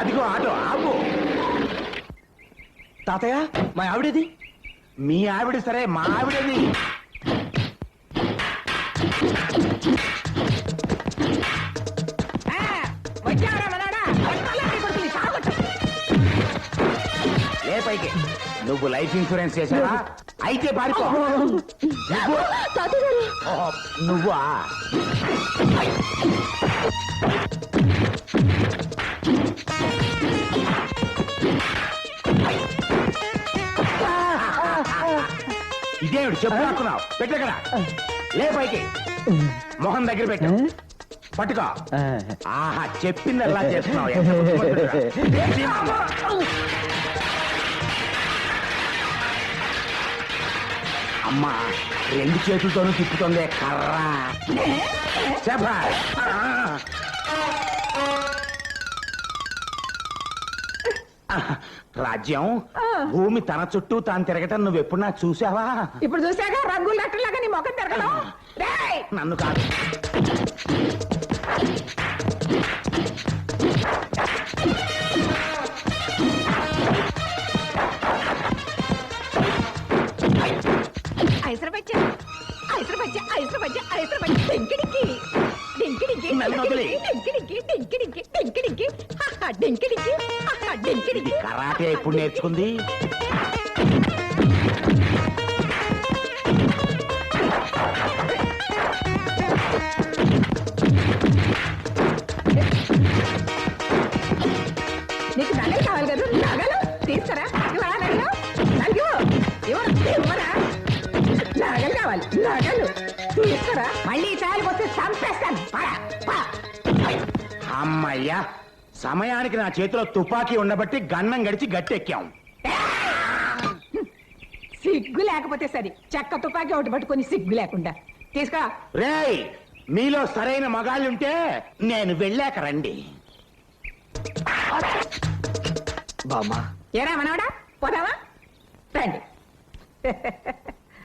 అదిగో ఆటో ఆపు. తాతయ్య మా ఆవిడేది? మీ ఆవిడ సరే మా ఆవిడది. ఏ పైకి. నువ్వు లైఫ్ ఇన్సూరెన్స్ చేసావా అయితే పారిపో. నువ్వు? ఇదేమిటి చెప్పు రాకున్నావు పెట్టగడ లే పైకి మొహం దగ్గర పెట్టు పట్టుకో ఆహా చెప్పింది ఎలా చేస్తున్నావు ఎంత బుద్ధిమంతుడిరా. ఏంటి మామ? అమ్మా రెండు చేతులతోనూ తిప్పుతుంది కర్ర శభాష్. ఆ. రాజ్యం భూమి తన చుట్టూ తాను తిరగటం నువ్వు ఎప్పుడు నాకు చూసావా? ఇప్పుడు చూసాక రంగులు లట్టలాగా నీ మొఖం తిరగడం? రేయ్! నన్ను కాదు. ఐసర బచ్చ ఐసర బచ్చ ఐసర నన్ను వదిలేయ్. డెంకిడికి కరాటే ఇప్పుడు నేర్చుకుంది? నీకు నగలు కావాలి కదా నగలు తీస్తారా? ఇవ్వరా నగలు నగలు ఇవ్వరా నగలు కావాలి నగలు మళ్ళీ వస్తే చంపేస్తాను. అమ్మయ్యా సమయానికి నా చేతిలో తుపాకీ ఉండబట్టి గన్నం గడిచి గట్టెక్కాం. సిగ్గు లేకపోతే సరి. చెక్క తుపాకీ ఒకటి పట్టుకొని సిగ్గు లేకుండా. తీసుకో రేయ్ మీలో సరైన మగాళ్ళుంటే నేను వెళ్ళాక రండి. బామ్మా. ఏరా మనవడా? పోదావా రండి.